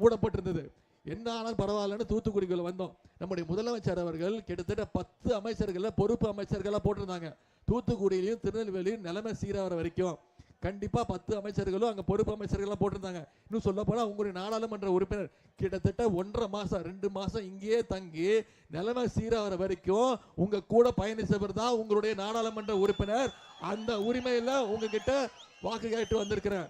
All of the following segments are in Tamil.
மூடப்பட்டிருந்தது. என்ன ஆனாலும் பரவாயில்லன்னு தூத்துக்குடிக்குள்ள வந்தோம். நம்முடைய முதலமைச்சர் அவர்கள் கிட்டத்தட்ட பத்து அமைச்சர்களை பொறுப்பு அமைச்சர்களாக போட்டிருந்தாங்க. தூத்துக்குடியிலையும் திருநெல்வேலியும் நிலைமை சீராகிற வரைக்கும் கண்டிப்பாக பத்து அமைச்சர்களும் அங்கே பொறுப்பு அமைச்சர்களாக போட்டிருந்தாங்க. இன்னும் சொல்ல உங்களுடைய நாடாளுமன்ற உறுப்பினர் கிட்டத்தட்ட ஒன்றரை மாதம் ரெண்டு மாதம் இங்கேயே தங்கி நிலைமை சீராகிற வரைக்கும் உங்கள் கூட பயணிச்சவர் தான் உங்களுடைய நாடாளுமன்ற உறுப்பினர். அந்த உரிமையில் உங்ககிட்ட வாக்கு கேட்டு வந்திருக்கிறேன்.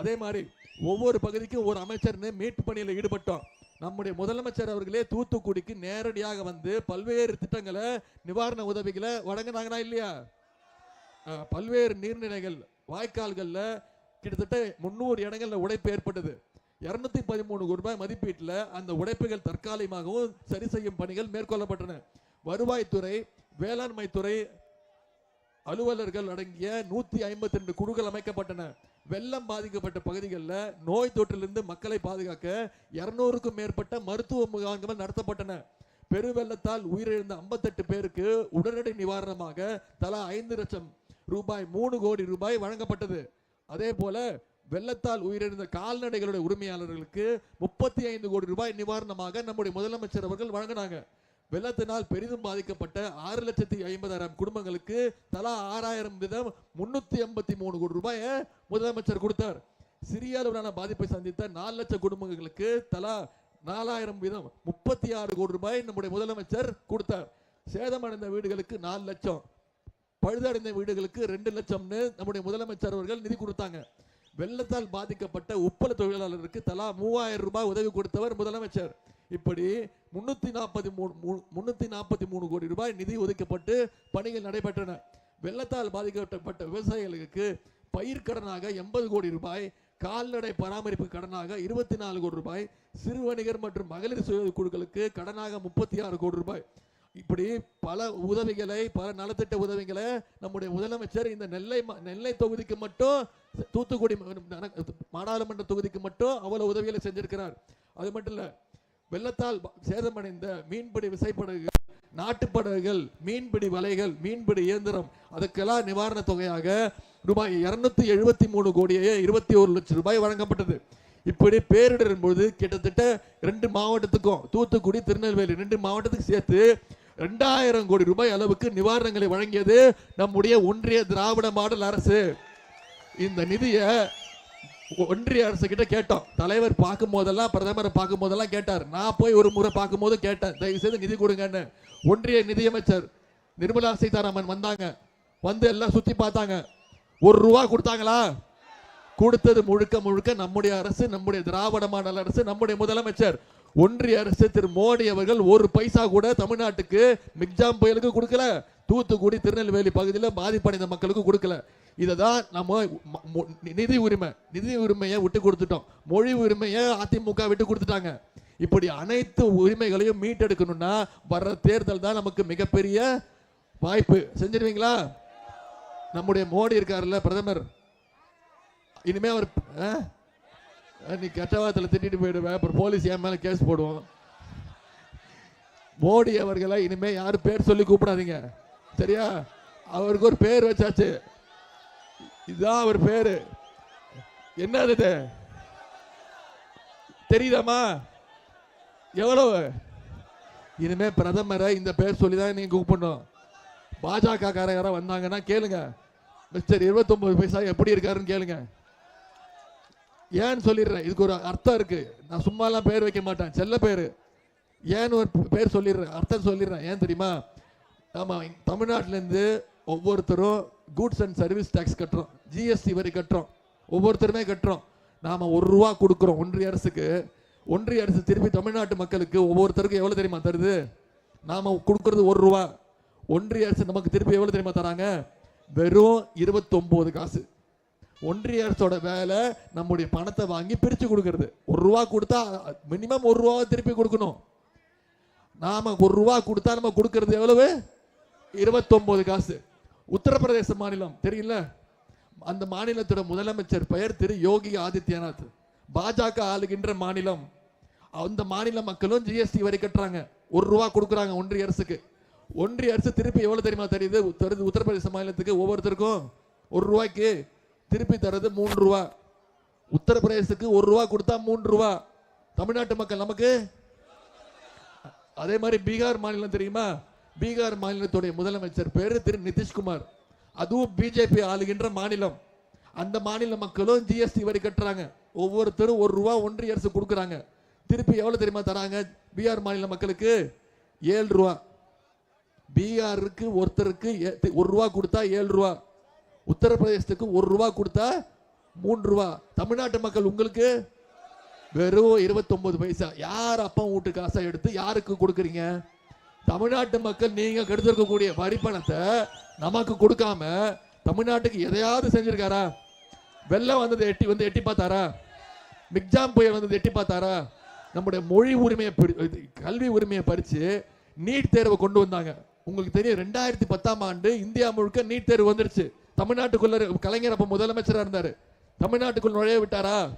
அதே மாதிரி ஒவ்வொரு பகுதிக்கும் ஒரு அமைச்சர்னு மீட்பு பணியில் ஈடுபட்டோம். நம்முடைய முதலமைச்சர் அவர்களே தூத்துக்குடிக்கு நேரடியாக வந்து பல்வேறு திட்டங்களை நிவாரண உதவிகளை வழங்கினாங்களா இல்லையா? பல்வேறு நீர்நிலைகள் வாய்க்கால்கள்ல கிட்டத்தட்ட முந்நூறு இடங்களில் உடைப்பு ஏற்பட்டது. இருநூத்தி பதிமூணு கோடி ரூபாய் மதிப்பீட்டில் அந்த உடைப்புகள் தற்காலிகமாகவும் சரி செய்யும் பணிகள் மேற்கொள்ளப்பட்டன. வருவாய்த்துறை வேளாண்மை துறை அலுவலர்கள் அடங்கிய நூத்தி ஐம்பத்தி ரெண்டு குழுக்கள் அமைக்கப்பட்டன. வெள்ளம் பாதிக்கப்பட்ட பகுதிகளில் நோய் தொற்றிலிருந்து மக்களை பாதுகாக்க இரநூறுக்கும் மேற்பட்ட மருத்துவ முகாம்கள் நடத்தப்பட்டன. பெருவெள்ளத்தால் உயிரிழந்த 58 பேருக்கு உடனடி நிவாரணமாக தலா ஐந்து லட்சம் ரூபாய் மூணு கோடி ரூபாய் வழங்கப்பட்டது. அதே போல வெள்ளத்தால் உயிரிழந்த கால்நடைகளுடைய உரிமையாளர்களுக்கு முப்பத்தி ஐந்து கோடி ரூபாய் நிவாரணமாக நம்முடைய முதலமைச்சர் அவர்கள் வழங்கினாங்க. வெள்ளத்தினால் பெரிதும் பாதிக்கப்பட்ட ஆறு லட்சத்தி ஐம்பதாயிரம் குடும்பங்களுக்கு தலா ஆறாயிரம் வீதம் முன்னூத்தி எண்பத்தி மூணு கோடி ரூபாயை முதலமைச்சர் கொடுத்தார். சிறிய அளவிலான பாதிப்பை சந்தித்த நாலு லட்சம் குடும்பங்களுக்கு தலா நாலாயிரம் வீதம் முப்பத்தி ஆறு கோடி ரூபாய் நம்முடைய முதலமைச்சர் கொடுத்தார். சேதமடைந்த வீடுகளுக்கு நாலு லட்சம் பழுதடைந்த வீடுகளுக்கு ரெண்டு லட்சம்னு நம்முடைய முதலமைச்சர் அவர்கள் நிதி கொடுத்தாங்க. வெள்ளத்தால் பாதிக்கப்பட்ட உப்பள தொழிலாளருக்கு தலா மூவாயிரம் ரூபாய் உதவி கொடுத்தவர் முதலமைச்சர். இப்படி முன்னூற்றி நாற்பத்தி மூணு முன்னூற்றி நாற்பத்தி மூணு கோடி ரூபாய் நிதி ஒதுக்கப்பட்டு பணிகள் நடைபெற்றன. வெள்ளத்தால் பாதிக்கப்பட்ட விவசாயிகளுக்கு பயிர்க்கடனாக எண்பது கோடி ரூபாய் கால்நடை பராமரிப்பு கடனாக இருபத்தி நாலு கோடி ரூபாய் சிறு வணிகர் மற்றும் மகளிர் சுய குழுக்களுக்கு கடனாக முப்பத்தி ஆறு கோடி ரூபாய். இப்படி பல உதவிகளை பல நலத்திட்ட உதவிகளை நம்முடைய முதலமைச்சர் இந்த நெல்லை மா- நெல்லை தொகுதிக்கு மட்டும் தூத்துக்குடி நாடாளுமன்ற தொகுதிக்கு மட்டும் அவ்வளவு உதவிகளை செஞ்சிருக்கிறார். அது மட்டும் இல்லை வெள்ளத்தால் சேதமடைந்த மீன்பிடி விசைப்படகுகள் நாட்டுப்படகுகள் மீன்பிடி வலைகள் மீன்பிடி இயந்திரம் அதுக்கெல்லாம் நிவாரணத் தொகையாக ரூபாய் இரநூத்தி எழுபத்தி மூணு கோடியே இருபத்தி ஒரு லட்சம் ரூபாய் வழங்கப்பட்டது. இப்படி பேரிடரின் பொழுது கிட்டத்தட்ட ரெண்டு மாவட்டத்துக்கும் தூத்துக்குடி திருநெல்வேலி ரெண்டு மாவட்டத்துக்கு சேர்த்து ரெண்டாயிரம் கோடி ரூபாய் அளவுக்கு நிவாரணங்களை வழங்கியது நம்முடைய ஒன்றிய திராவிட மாடல் அரசு. இந்த நிதியை ஒன்றிய அரசு கிட்ட கேட்டோம். தலைவர் பார்க்கும் போதெல்லாம் பிரதமரை பார்க்கும் போதெல்லாம் கேட்டார். நான் போய் ஒரு முறை பார்க்கும் போது கேட்டேன். தயவு செய்து நிதி கொடுங்கன்னு. ஒன்றிய நிதியமைச்சர் நிர்மலா சீதாராமன் வந்தாங்க. வந்து எல்லாம் சுத்தி பார்த்தாங்க. ஒரு ரூபா கொடுத்தாங்களா? கொடுத்தது முழுக்க முழுக்க நம்முடைய அரசு நம்முடைய திராவிட மாடல் அரசு நம்முடைய முதலமைச்சர். ஒன்றிய அரசு திரு மோடி அவர்கள் ஒரு பைசா கூட தமிழ்நாட்டுக்கு மிக்ஜாம் புயலுக்கு கொடுக்கல. தூத்துக்குடி திருநெல்வேலி பகுதியில் பாதிப்படைந்த மக்களுக்கு கொடுக்கல. இதை தான் நம்ம ம- மொ- நிதி உரிமை நிதி உரிமையை விட்டு கொடுத்துட்டோம். மொழி உரிமையை அதிமுக விட்டு கொடுத்துட்டாங்க. இப்படி அனைத்து உரிமைகளையும் மீட்டெடுக்கணும்னா வர்ற தேர்தல் தான் நமக்கு மிகப்பெரிய வாய்ப்பு. செஞ்சிருவீங்களா? நம்முடைய மோடி இருக்காருல்ல பிரதமர். இனிமே அவர் நீ கெட்டவாதத்தில் திட்டிட்டு போயிடுவேன். அப்புறம் போலீஸ் என் மேலே கேஸ் போடுவோம். மோடி அவர்களை இனிமேல் யாரும் பேர் சொல்லி கூப்பிடாதீங்க. சரியா? அவருக்கு ஒரு பேர் வச்சாச்சு. இதுதான் அவர் பேரு. என்னது இது? தெரியுதாம்மா? எவ்வளவு? இனிமே பிரதமரை இந்த பேர் சொல்லி தான் நீங்கள் கூப்பிடணும். பாஜக காரங்க யாராவது வந்தாங்கன்னா கேளுங்க. மிஸ்டர் இருபத்தொம்பது பைசா எப்படி இருக்காருன்னு கேளுங்க. ஏன்னு சொல்லிடுறேன். இதுக்கு ஒரு அர்த்தம் இருக்கு. நான் சும்மாலாம் பேர் வைக்க மாட்டேன். செல்ல பேர். ஏன்னு ஒரு பேர் சொல்லிடுறேன். அர்த்தம் சொல்லிடுறேன். ஏன் தெரியுமா? நம்ம தமிழ்நாட்டிலேருந்து ஒவ்வொருத்தரும் கூட்ஸ் அண்ட் சர்வீஸ் டேக்ஸ் கட்டுறோம். ஜிஎஸ்டி வரி கட்டுறோம். ஒவ்வொருத்தருமே கட்டுறோம். நாம் ஒரு ரூபா கொடுக்குறோம் ஒன்றிய அரசுக்கு. ஒன்றிய அரசு திருப்பி தமிழ்நாட்டு மக்களுக்கு ஒவ்வொருத்தருக்கும் எவ்வளோ தெரியுமா தருது? நாம் கொடுக்குறது ஒரு ரூபா. ஒன்றிய அரசு நமக்கு திருப்பி எவ்வளோ தெரியுமா தராங்க? வெறும் இருபத்தொம்போது காசு. ஒன்றிய அரசோட வேலை நம்முடைய பணத்தை வாங்கி பிரித்து கொடுக்கறது. ஒரு ரூபா கொடுத்தா மினிமம் ஒரு ரூபாவை திருப்பி கொடுக்கணும். நாம ஒரு ரூபா கொடுத்தா நம்ம கொடுக்கறது எவ்வளவு? இருபத்தொம்போது காசு. உத்தரப்பிரதேச மாநிலம் தெரியல அந்த மாநிலத்தோட முதலமைச்சர் பெயர் திரு யோகி ஆதித்யநாத். பாஜக ஆளுகின்ற மாநிலம். அந்த மாநில மக்களும் ஜிஎஸ்டி வரி கட்டுறாங்க. ஒரு ரூபா கொடுக்குறாங்க ஒன்றிய அரசுக்கு. ஒன்றிய அரசு திருப்பி எவ்வளோ தெரியுமா தெரியுது? தருது உத்தரப்பிரதேச மாநிலத்துக்கு ஒவ்வொருத்தருக்கும். ஒரு ரூபாய்க்கு திருப்பி தர்றது மூன்று ரூபா. உத்தரப்பிரதேசத்துக்கு ஒரு ரூபா கொடுத்தா மூன்று ரூபா. தமிழ்நாட்டு மக்கள் நமக்கு? அதே மாதிரி பீகார் மாநிலம் தெரியுமா? பீகார் மாநிலத்துடைய முதலமைச்சர் பேர் திரு நிதிஷ்குமார். அதுவும் பிஜேபி ஆளுகின்ற மாநிலம். அந்த மாநில மக்களும் ஜிஎஸ்டி வரி கட்டுறாங்க. ஒவ்வொருத்தரும் ஒரு ரூபா ஒன்றிய அரசு கொடுக்குறாங்க. திருப்பி எவ்வளவு தெரியுமா தராங்க? பீகார் மாநில மக்களுக்கு? ஏழு ரூபா. பீகாருக்கு ஒருத்தருக்கு ஒரு ரூபா கொடுத்தா ஏழு ரூபா. உத்தரப்பிரதேசத்துக்கு ஒரு ரூபா கொடுத்தா மூன்று ரூபா. தமிழ்நாட்டு மக்கள் உங்களுக்கு? வெறும் 29 பைசா. யார் அப்பா வீட்டு காசை எடுத்து யாருக்கு கொடுக்குறீங்க? தமிழ்நாட்டு மக்கள் நீங்கள் கெடுத்திருக்கக்கூடிய வரி பணத்தை நமக்கு கொடுக்காம தமிழ்நாட்டுக்கு எதையாவது செஞ்சுருக்காரா? வெள்ளம் வந்தது எட்டி வந்து எட்டி பார்த்தாரா? மிக்ஜாம் புயல் வந்தது எட்டி பார்த்தாரா? நம்முடைய மொழி உரிமையை இது கல்வி உரிமையை பறித்து நீட் தேர்வை கொண்டு வந்தாங்க. உங்களுக்கு தெரியும் ரெண்டாயிரத்தி பத்தாம் ஆண்டு இந்தியா முழுக்க நீட் தேர்வு வந்துருச்சு. தமிழ்நாட்டுக்குள்ள கலைஞர் அப்போ முதலமைச்சராக இருந்தார். தமிழ்நாட்டுக்குள் நுழைய விட்டாரா?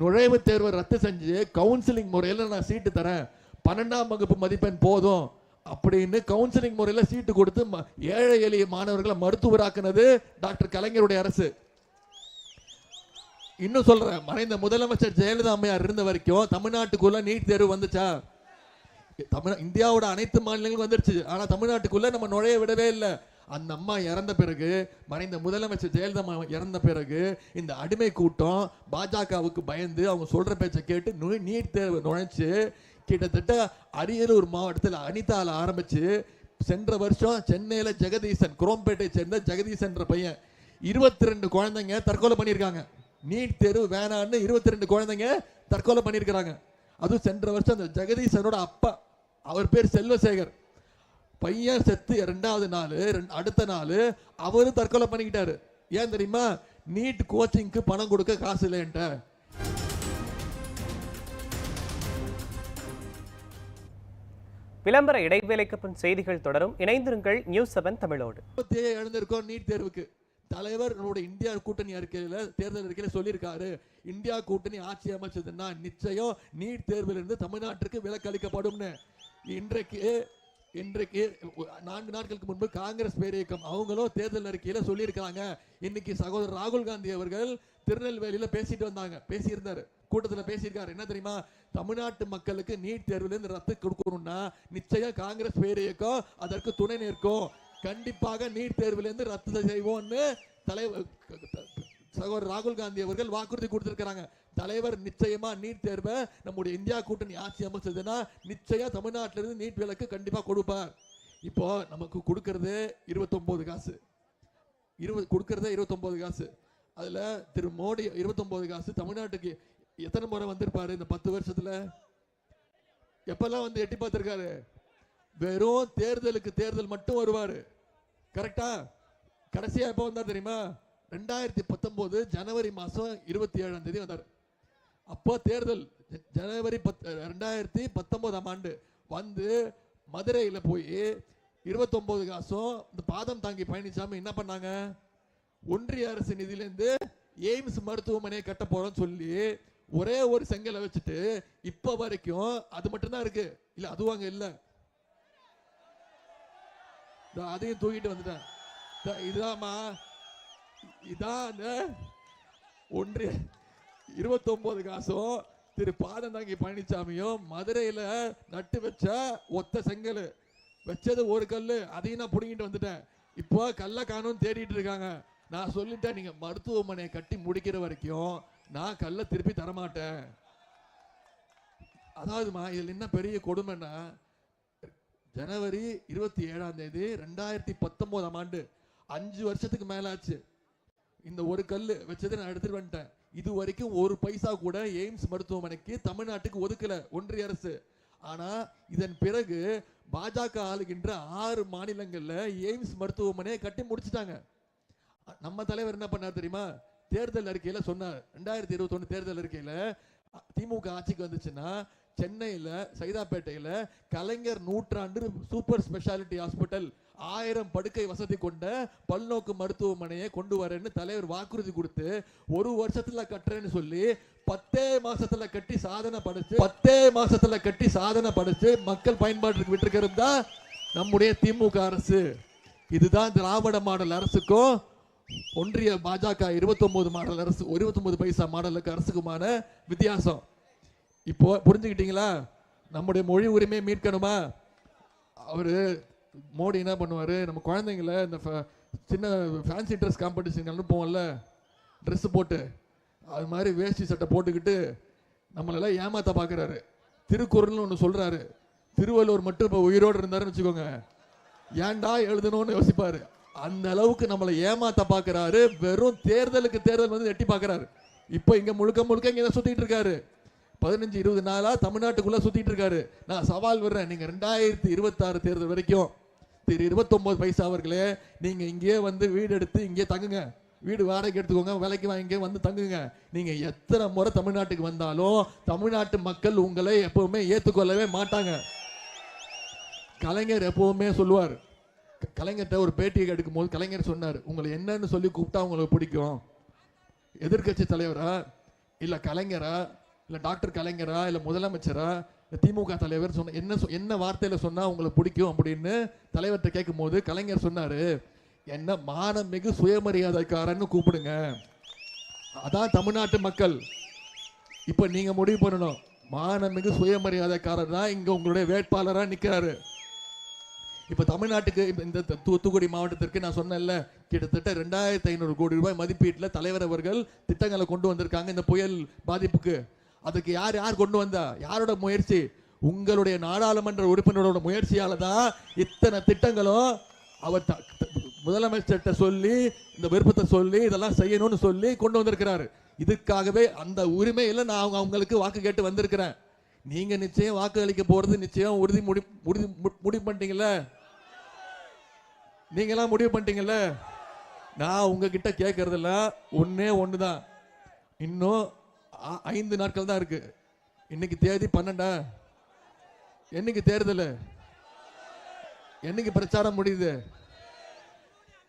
நுழைவுத் தேர்வை ரத்து செஞ்சு கவுன்சிலிங் முறையில் நான் சீட்டு தரேன். பன்னெண்டாம் வகுப்பு மதிப்பெண் போதும் அப்படின்னு கவுன்சிலிங் முறையில் சீட்டு கொடுத்து ம- ஏழை எளிய மாணவர்களை மருத்துவராக்குனது டாக்டர் கலைஞருடைய அரசு. இன்னும் சொல்றேன் மறைந்த முதலமைச்சர் ஜெயலலிதா அம்மையார் இருந்த வரைக்கும் தமிழ்நாட்டுக்குள்ள நீட் தேர்வு வந்துச்சா? தமிழ் இந்தியாவோட அனைத்து மாநிலங்களும் வந்துருச்சு. ஆனால் தமிழ்நாட்டுக்குள்ள நம்ம நுழைய விடவே இல்லை. அந்த அம்மா இறந்த பிறகு மறைந்த முதலமைச்சர் ஜெயலலிதா இறந்த பிறகு இந்த அடிமை கூட்டம் பாஜகவுக்கு பயந்து அவங்க சொல்ற பேச்சை கேட்டு நுழை நீட் தேர்வு நுழைச்சு கிட்டத்தட்ட அரியலூர் மாவட்டத்தில் அனிதாவில் ஆரம்பிச்சு சென்ற வருஷம் சென்னையில் ஜெகதீசன் குரோம்பேட்டை சேர்ந்த ஜெகதீசன்ற பையன். இருபத்தி ரெண்டு குழந்தைங்க தற்கொலை பண்ணியிருக்காங்க. நீட் தேர்வு வேணான்னு இருபத்தி ரெண்டு குழந்தைங்க தற்கொலை பண்ணியிருக்கிறாங்க. அதுவும் சென்ற வருஷம் அந்த ஜெகதீசனோட அப்பா அவர் பேர் செல்வசேகர். பையன் செத்து ரெண்டாவது நாள் அடுத்த நாள் அவரும் தற்கொலை பண்ணிக்கிட்டாரு. ஏன் தெரியுமா? நீட் கோச்சிங்க்கு பணம் கொடுக்க காசு இல்லைன்ட்ட. விளம்பர இடைவேளைக்கு பின் செய்திகள் தொடரும். இணைந்திருங்கள் நியூஸ் செவன் தமிழோடு. எழுந்திருக்கோம் நீட் தேர்வுக்கு. தலைவர் நம்முடைய இந்தியா கூட்டணி அறிக்கையில தேர்தல் அறிக்கையில சொல்லியிருக்காரு. இந்தியா கூட்டணி ஆட்சி அமைச்சதுன்னா நிச்சயம் நீட் தேர்விலிருந்து தமிழ்நாட்டிற்கு விலக்கு அளிக்கப்படும்னு. இன்றைக்கு இன்றைக்கு நான்கு நாட்களுக்கு முன்பு காங்கிரஸ் பேரியக்கம் அவங்களும் தேர்தல் அறிக்கையில் சொல்லியிருக்காங்க இன்னைக்கு சகோதரர் ராகுல் காந்தி அவர்கள் திருநெல்வேலியில் பேசிட்டு வந்தாங்க. பேசியிருந்தாரு. கூட்டத்தில் பேசியிருக்காரு. என்ன தெரியுமா? தமிழ்நாட்டு மக்களுக்கு நீட் தேர்வுலேருந்து ரத்து கொடுக்கணும்னா நிச்சயம் காங்கிரஸ் பேரியக்கம் அதற்கு துணை நிற்கும். கண்டிப்பாக நீட் தேர்வுலேருந்து ரத்து செய்வோம்னு தலைவர் சகோதரர் ராகுல் காந்தி அவர்கள் வாக்குறுதி கொடுத்திருக்கிறாங்க. தலைவர் நிச்சயமா நீட் தேர்வை நம்முடைய இந்தியா கூட்டணி ஆட்சி அமைச்சதுன்னா நிச்சயம் தமிழ்நாட்டிலிருந்து நீட் விலக்கு கண்டிப்பாக கொடுப்பார். இப்போ நமக்கு கொடுக்கறது 29 காசு. இருபது கொடுக்கறதே 29 காசு. அதில் திரு மோடி 29 காசு. தமிழ்நாட்டுக்கு எத்தனை முறை வந்திருப்பாரு இந்த பத்து வருஷத்தில்? எப்பெல்லாம் வந்து எட்டி பார்த்துருக்காரு? வெறும் தேர்தலுக்கு தேர்தல் மட்டும் வருவார். கரெக்டா கடைசியாக எப்போ வந்தார் தெரியுமா? ரெண்டாயிரத்தி பத்தொம்போது ஜனவரி மாதம் இருபத்தி ஏழாம் தேதி வந்தார். அப்போ தேர்தல் ஜனவரி பத் ரெண்டாயிரத்தி பத்தொம்போதாம் ஆண்டு வந்து மதுரையில் போய் இருபத்தொம்போது காசும் இந்த பாதம் தாங்கி பழனிசாமி என்ன பண்ணாங்க? ஒன்றிய அரசு நிதியிலேருந்து எய்ம்ஸ் மருத்துவமனையை கட்ட போகிறோம்னு சொல்லி ஒரே ஒரு செங்கலை வச்சுட்டு இப்போ வரைக்கும் அது மட்டும்தான் இருக்கு. இல்லை அதுவும் அங்கே இல்லை. அதையும் தூக்கிட்டு வந்துட்டேன். இதுதான்மா இதான் ஒன்று. இருபத்தொம்போது இருபத்தொன்பது காசும் திரு பாதந்தாங்கி பழனிசாமியும் மதுரையில நட்டு வச்ச ஒத்த செங்கல். வச்சது ஒரு கல்லு அதையும் நான் புடுங்கிட்டு வந்துட்டேன். இப்போ கல்ல காணும் தேடிட்டு இருக்காங்க. நான் சொல்லிட்டேன் நீங்க மருத்துவமனையை கட்டி முடிக்கிற வரைக்கும் நான் கல்லை திருப்பி தரமாட்டேன். அதாவதுமா இதுல என்ன பெரிய கொடுமைன்னா ஜனவரி இருபத்தி ஏழாம் தேதி ரெண்டாயிரத்தி பத்தொன்பதாம் ஆண்டு. அஞ்சு வருஷத்துக்கு மேலாச்சு. இந்த ஒரு கல்லு வச்சதை நான் எடுத்துட்டு வந்துட்டேன். இது வரைக்கும் ஒரு பைசா கூட எய்ம்ஸ் மருத்துவமனைக்கு தமிழ்நாட்டுக்கு ஒதுக்கல ஒன்றிய அரசு. ஆனா இதன் பிறகு பாஜக ஆளுகின்ற ஆறு மாநிலங்கள்ல எய்ம்ஸ் மருத்துவமனையை கட்டி முடிச்சிட்டாங்க. நம்ம தலைவர் என்ன பண்ணார் தெரியுமா? தேர்தல் அறிக்கையில சொன்னார். ரெண்டாயிரத்தி இருபத்தொன்னு தேர்தல் அறிக்கையில திமுக ஆட்சிக்கு வந்துச்சுன்னா சென்னையில் சைதாப்பேட்டையில் கலைஞர் நூற்றாண்டு சூப்பர் ஸ்பெஷாலிட்டி ஹாஸ்பிட்டல் ஆயிரம் படுக்கை வசதி கொண்ட பல்நோக்கு மருத்துவமனையை கொண்டு வரேன்னு தலைவர் வாக்குறுதி கொடுத்து ஒரு வருஷத்துல கட்டுறேன்னு சொல்லி பத்தே மாசத்துல கட்டி சாதனை படைச்சு பத்தே மாசத்துல கட்டி சாதனை படைச்சு மக்கள் பயன்பாட்டுக்கு விட்டுருக்கிறது தான் நம்முடைய திமுக அரசு. இதுதான் திராவிட மாடல் அரசுக்கும் ஒன்றிய பாஜக 29 மாடல் அரசு 29 பைசா மாடலுக்கு அரசுக்குமான வித்தியாசம். இப்போ புரிஞ்சுக்கிட்டீங்களா? நம்முடைய மொழி உரிமையை மீட்கணுமா? அவர் மோடி என்ன பண்ணுவார்? நம்ம குழந்தைங்கள இந்த ஃப- சின்ன ஃபேன்சி ட்ரெஸ் காம்படிஷன் அனுப்புவோம்ல ட்ரெஸ்ஸு போட்டு அது மாதிரி வேஷ்டி சட்டை போட்டுக்கிட்டு நம்மளெல்லாம் ஏமாத்த பார்க்குறாரு திருக்குறள்னு ஒன்று சொல்கிறாரு திருவள்ளுவர் மட்டும் இப்போ உயிரோடு இருந்தாருன்னு வச்சுக்கோங்க. ஏன்டா எழுதணும்னு யோசிப்பார். அந்த அளவுக்கு நம்மளை ஏமாத்த பார்க்கறாரு வெறும் தேர்தலுக்கு தேர்தல் வந்து எட்டி பார்க்குறாரு இப்போ இங்கே முழுக்க முழுக்க இங்கே தான் சுற்றிட்டு இருக்காரு? பதினஞ்சு இருபது நாளாக தமிழ்நாட்டுக்குள்ளே சுற்றிட்டு இருக்காரு. நான் சவால் விடுறேன். நீங்கள் ரெண்டாயிரத்தி இருபத்தாறு தேர்தல் வரைக்கும். திரு இருபத்தொம்போது பைசா அவர்களே நீங்கள் இங்கேயே வந்து வீடு எடுத்து இங்கேயே தங்குங்க. வீடு வாடகை எடுத்துக்கோங்க விலைக்கு வாங்கி வந்து தங்குங்க. நீங்கள் எத்தனை முறை தமிழ்நாட்டுக்கு வந்தாலும் தமிழ்நாட்டு மக்கள் உங்களை எப்பவுமே ஏற்றுக்கொள்ளவே மாட்டாங்க. கலைஞர் எப்பவுமே சொல்லுவார். கலைஞர்கிட்ட ஒரு பேட்டியை எடுக்கும் போது கலைஞர் சொன்னார் உங்களை என்னன்னு சொல்லி கூப்பிட்டா உங்களுக்கு பிடிக்கும். எதிர்க்கட்சி தலைவரா? இல்லை கலைஞரா? இல்லை டாக்டர் கலைஞரா இல்லை முதலமைச்சரா திமுக தலைவர் சொன்ன என்ன சொ- என்ன வார்த்தையில் சொன்னால் உங்களுக்கு பிடிக்கும் அப்படின்னு தலைவர்கிட்ட கேட்கும்போது கலைஞர் சொன்னார் என்ன மானமிகு சுயமரியாதைக்காரன்னு கூப்பிடுங்க. அதான் தமிழ்நாட்டு மக்கள். இப்போ நீங்கள் முடிவு பண்ணணும். மானமிகு சுயமரியாதைக்காரர் தான் இங்கே உங்களுடைய வேட்பாளராக நிற்கிறாரு இப்போ தமிழ்நாட்டுக்கு இந்த த- தூத்துக்குடி மாவட்டத்திற்கு நான் சொன்னேன்ல கிட்டத்தட்ட ரெண்டாயிரத்தி ஐநூறு கோடி ரூபாய் மதிப்பீட்டில் தலைவர் அவர்கள் திட்டங்களை கொண்டு வந்திருக்காங்க இந்த புயல் பாதிப்புக்கு. அதுக்கு யார் யார் கொண்டு வந்தா? யாரோட முயற்சி? உங்களுடைய நாடாளுமன்ற உறுப்பினரோட முயற்சியால தான் இத்தனை திட்டங்களும் அவர் த- முதலமைச்சர்கிட்ட சொல்லி இந்த விருப்பத்தை சொல்லி இதெல்லாம் செய்யணும்னு சொல்லி கொண்டு வந்திருக்கிறாரு. இதுக்காகவே அந்த உரிமையில நான் அவங்க அவங்களுக்கு வாக்கு கேட்டு வந்திருக்கிறேன். நீங்க நிச்சயம் வாக்கு அளிக்க போறது நிச்சயம் உறுதி முடி உறுதி மு- முடிவு பண்ணிட்டீங்கல்ல? நீங்களாம் முடிவு பண்ணிட்டீங்கல்ல? நான் உங்ககிட்ட கேட்கறதெல்லாம் ஒன்று ஒண்ணுதான். இன்னும் ஐந்து நாட்கள் தான் இருக்கு. இன்னைக்கு தேதி பன்னெண்டா? என்னைக்கு தேர்தல்? என்னைக்கு பிரச்சாரம் முடியுது?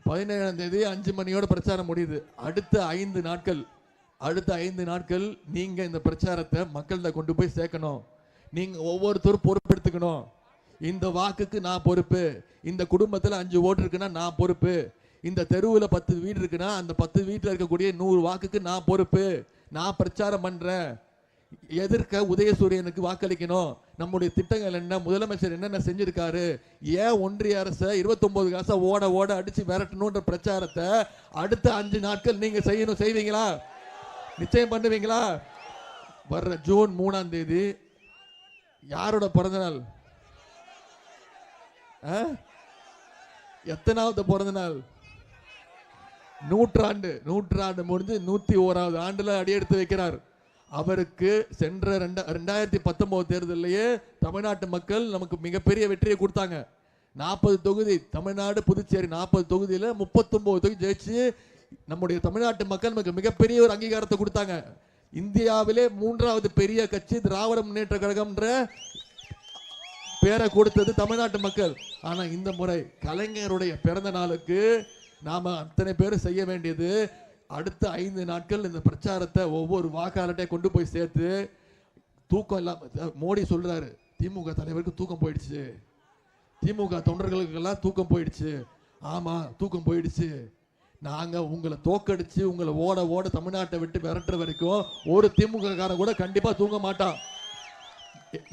பதினேழாம் தேதி அஞ்சு மணியோட பிரச்சாரம் முடியுது. அடுத்த ஐந்து நாட்கள் அடுத்த ஐந்து நாட்கள் நீங்க இந்த பிரச்சாரத்தை மக்கள்கிட்ட கொண்டு போய் சேர்க்கணும். நீங்க ஒவ்வொருத்தரும் பொறுப்பெடுத்துக்கணும். இந்த வாக்குக்கு நான் பொறுப்பு. இந்த குடும்பத்தில் அஞ்சு ஓட்டு இருக்குன்னா நான் பொறுப்பு. இந்த தெருவில் பத்து வீடு இருக்குன்னா அந்த பத்து வீட்டில் இருக்கக்கூடிய நூறு வாக்குக்கு நான் பொறுப்பு. நான் பிரச்சாரம் பண்றேன். எதிர்க்க உதயசூரியனுக்கு வாக்களிக்கணும். நம்முடைய திட்டங்கள் என்ன? முதலமைச்சர் என்னென்ன செஞ்சிருக்காரு? ஏன் ஒன்றிய அரசை 29 காசை ஓட ஓட அடிச்சு விரட்டணுன்ற பிரச்சாரத்தை அடுத்த அஞ்சு நாட்கள் நீங்க செய்யணும். செய்வீங்களா? நிச்சயம் பண்ணுவீங்களா? வர்ற ஜூன் மூணாம் தேதி யாரோட பிறந்த நாள் ஆ? எத்தனாவது பிறந்த நாள் நூற்றாண்டு நூற்றாண்டு முடிஞ்சு நூற்றி ஓராவது ஆண்டில் அடியெடுத்து வைக்கிறார். அவருக்கு சென்ற ரெண்டா ரெண்டாயிரத்தி பத்தொம்போது தேர்தலிலேயே தமிழ்நாட்டு மக்கள் நமக்கு மிகப்பெரிய வெற்றியை கொடுத்தாங்க. நாற்பது தொகுதி தமிழ்நாடு புதுச்சேரி நாற்பது தொகுதியில் முப்பத்தொம்போது தொகுதி ஜெயிச்சு நம்முடைய தமிழ்நாட்டு மக்கள் நமக்கு மிகப்பெரிய ஒரு அங்கீகாரத்தை கொடுத்தாங்க. இந்தியாவிலே மூன்றாவது பெரிய கட்சி திராவிட முன்னேற்ற கழகம்ன்ற பேரை கொடுத்தது தமிழ்நாட்டு மக்கள். ஆனால் இந்த முறை கலைஞருடைய பிறந்த நாளுக்கு நாம அத்தனை பேரும் செய்ய வேண்டியது அடுத்த ஐந்து நாட்கள் இந்த பிரச்சாரத்தை ஒவ்வொரு வாக்காளர்கிட்ட கொண்டு போய் சேர்த்து தூக்கம் இல்லாம மோடி சொல்றாரு திமுக தலைவருக்கு தூக்கம் போயிடுச்சு. திமுக தொண்டர்களுக்கெல்லாம் தூக்கம் போயிடுச்சு. ஆமா தூக்கம் போயிடுச்சு. நாங்க உங்களை தோக்கடிச்சு உங்களை ஓட ஓட தமிழ்நாட்டை விட்டு விரட்டுற வரைக்கும் ஒரு திமுக காரன் கூட கண்டிப்பா தூங்க மாட்டான்.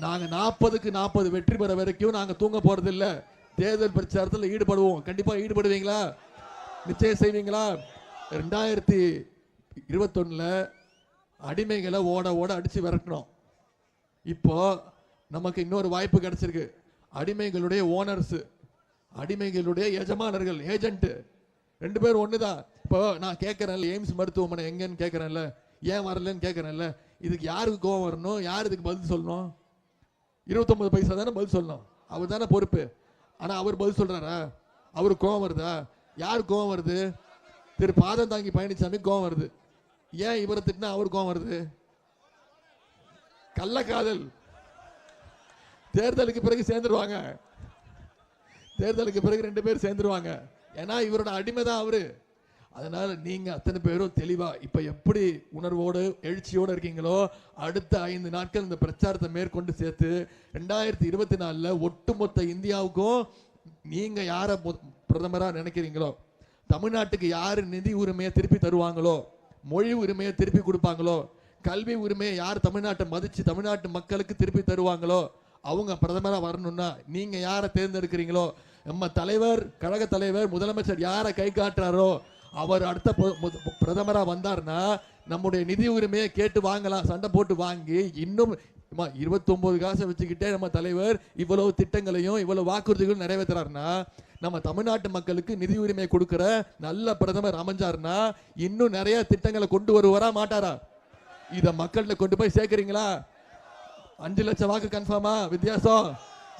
நாங்க நாற்பதுக்கு நாற்பது வெற்றி பெற வரைக்கும் நாங்க தூங்க போறது தேர்தல் பிரச்சாரத்தில் ஈடுபடுவோம். கண்டிப்பா ஈடுபடுவீங்களா? நிச்சயம் செய்வீங்களா? ரெண்டாயிரத்தி இருபத்தொன்னில் அடிமைகளை ஓட ஓட அடித்து விரட்டணும் இப்போ நமக்கு இன்னொரு வாய்ப்பு கிடைச்சிருக்கு. அடிமைகளுடைய ஓனர்ஸு அடிமைகளுடைய எஜமானர்கள் ஏஜென்ட்டு ரெண்டு பேரும் ஒண்ணுதான். இப்போ நான் கேட்குறேன்ல எய்ம்ஸ் மருத்துவமனை எங்கேன்னு கேட்கறேன்ல ஏன் வரலன்னு கேட்குறேன்ல இதுக்கு யாருக்கு கோவம் வரணும்? யார் இதுக்கு பதில் சொல்லணும்? இருபத்தொம்பது பைசா தானே பதில் சொல்லணும். அவர் தானே பொறுப்பு. ஆனால் அவர் பதில் சொல்கிறாரா அவருக்கு கோவம் வருதா? யார் கோவம் வருது? திரு பாதம் தாங்கி பழனிசாமி கோவம் வருது. ஏன் இவரை திட்டினா அவர் கோவம் வருது? கள்ளக்காதல். தேர்தலுக்கு பிறகு சேர்ந்துருவாங்க. தேர்தலுக்கு பிறகு ரெண்டு பேரும் சேர்ந்துருவாங்க. ஏன்னா இவரோட அடிமை தான் அவரு. அதனால நீங்க அத்தனை பேரும் தெளிவா இப்ப எப்படி உணர்வோடு எழுச்சியோடு இருக்கீங்களோ அடுத்த ஐந்து நாட்கள் இந்த பிரச்சாரத்தை மேற்கொண்டு சேர்த்து ரெண்டாயிரத்தி இருபத்தி நாலுல ஒட்டுமொத்த இந்தியாவுக்கும் நீங்க யார பிரதமராக நினைக்கிறீங்களோ? தமிழ்நாட்டுக்கு யார் நிதி உரிமையை திருப்பி தருவாங்களோ? மொழி உரிமையை திருப்பி கொடுப்பாங்களோ? கல்வி உரிமையை யார் தமிழ்நாட்டை மதித்து தமிழ்நாட்டு மக்களுக்கு திருப்பி தருவாங்களோ? அவங்க பிரதமராக வரணும்னா நீங்கள் யாரை தேர்ந்தெடுக்கிறீங்களோ? நம்ம தலைவர் கழக தலைவர் முதலமைச்சர் யாரை கை காட்டுறாரோ? அவர் அடுத்த பிரதமராக வந்தார்னா நம்முடைய நிதி உரிமையை கேட்டு வாங்கலாம் சண்டை போட்டு வாங்கி இன்னும் இருபத்தொம்போது காசை வச்சுக்கிட்டே நம்ம தலைவர் இவ்வளவு திட்டங்களையும் இவ்வளவு வாக்குறுதிகளும் நிறைவேற்றுறாருன்னா நம்ம தமிழ்நாட்டு மக்களுக்கு நிதி உரிமை கொடுக்கிற நல்ல பிரதமர் அமைஞ்சாருன்னா இன்னும் நிறைய திட்டங்களை கொண்டு வருவாரா மாட்டாரா? இதை மக்கள்கிட்ட கொண்டு போய் சேர்க்குறீங்களா? அஞ்சு லட்சம் வாக்கு கன்ஃபார்மா வித்தியாசம்.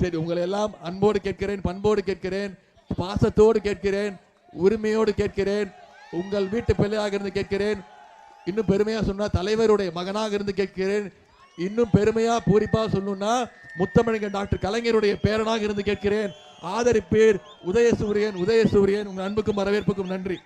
சரி உங்களை எல்லாம் அன்போடு கேட்கிறேன் பண்போடு கேட்கிறேன் பாசத்தோடு கேட்கிறேன் உரிமையோடு கேட்கிறேன் உங்கள் வீட்டு பிள்ளையாக இருந்து கேட்கிறேன் இன்னும் பெருமையா சொன்னா தலைவருடைய மகனாக இருந்து கேட்கிறேன் இன்னும் பெருமையா பூரிப்பா சொல்லணும்னா முத்தமிழங்க டாக்டர் கலைஞருடைய பேரனாக இருந்து கேட்கிறேன் ஆதரிப்பீர். உதயசூரியன் உதயசூரியன் உங்கள் அன்புக்கும் வரவேற்புக்கும் நன்றி.